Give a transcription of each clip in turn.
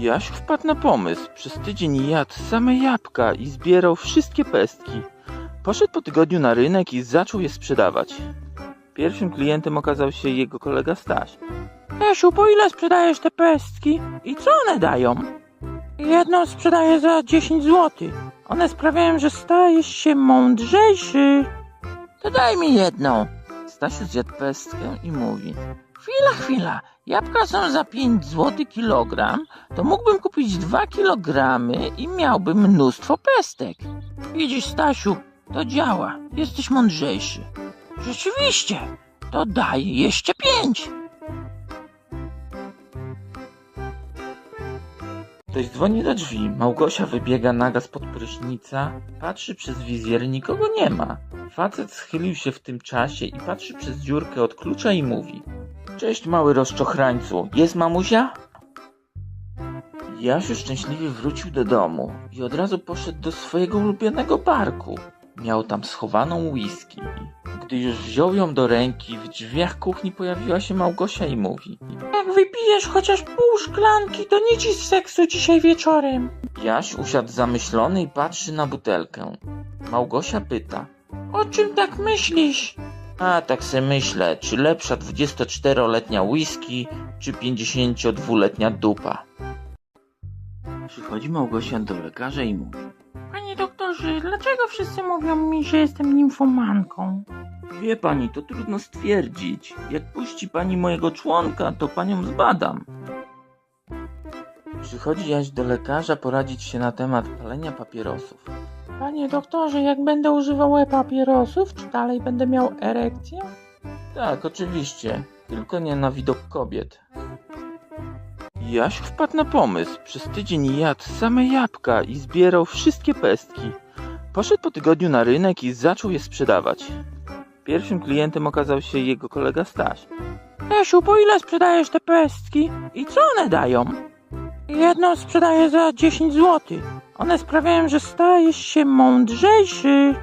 Jasiu wpadł na pomysł. Przez tydzień jadł same jabłka i zbierał wszystkie pestki. Poszedł po tygodniu na rynek i zaczął je sprzedawać. Pierwszym klientem okazał się jego kolega Staś. Jasiu, po ile sprzedajesz te pestki? I co one dają? Jedną sprzedaję za 10 zł. One sprawiają, że stajesz się mądrzejszy. To daj mi jedną. Stasiu zjadł pestkę i mówi. Chwila, chwila. Jabłka są za 5 zł kilogram, to mógłbym kupić 2 kilogramy i miałbym mnóstwo pestek. Widzisz, Stasiu, to działa. Jesteś mądrzejszy. Rzeczywiście, to daj jeszcze 5. Ktoś dzwoni do drzwi. Małgosia wybiega naga spod prysznica, patrzy przez wizjer, nikogo nie ma. Facet schylił się w tym czasie i patrzy przez dziurkę od klucza i mówi. Cześć mały rozczochrańcu, jest mamusia? Jasiu szczęśliwie wrócił do domu i od razu poszedł do swojego ulubionego parku. Miał tam schowaną whisky. Gdy już wziął ją do ręki, w drzwiach kuchni pojawiła się Małgosia i mówi Jak wypijesz chociaż pół szklanki, to nie ci z seksu dzisiaj wieczorem. Jaś usiadł zamyślony i patrzy na butelkę. Małgosia pyta O czym tak myślisz? A tak se myślę, czy lepsza 24-letnia whisky, czy 52-letnia dupa. Przychodzi Małgosia do lekarza i mówi Panie doktorze, dlaczego wszyscy mówią mi, że jestem nimfomanką? Wie pani, to trudno stwierdzić. Jak puści pani mojego członka, to panią zbadam. Przychodzi Jaś do lekarza poradzić się na temat palenia papierosów. Panie doktorze, jak będę używał e-papierosów, czy dalej będę miał erekcję? Tak, oczywiście. Tylko nie na widok kobiet. Jasiu wpadł na pomysł. Przez tydzień jadł same jabłka i zbierał wszystkie pestki. Poszedł po tygodniu na rynek i zaczął je sprzedawać. Pierwszym klientem okazał się jego kolega Staś. Jasiu, po ile sprzedajesz te pestki? I co one dają? Jedną sprzedaję za 10 zł. One sprawiają, że stajesz się mądrzejszy.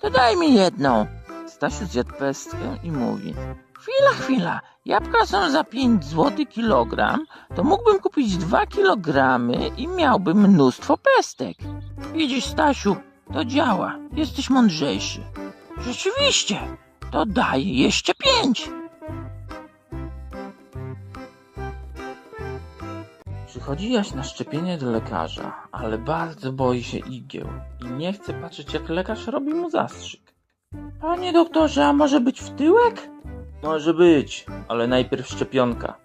To daj mi jedną. Stasiu zjadł pestkę i mówi. Chwila, chwila. Jabłka są za 5 zł kilogram, to mógłbym kupić 2 kilogramy i miałbym mnóstwo pestek. Widzisz, Stasiu, to działa. Jesteś mądrzejszy. Rzeczywiście, to daj jeszcze 5. Przychodzi Jaś na szczepienie do lekarza, ale bardzo boi się igieł i nie chce patrzeć, jak lekarz robi mu zastrzyk. Panie doktorze, a może być w tyłek? Może być, ale najpierw szczepionka.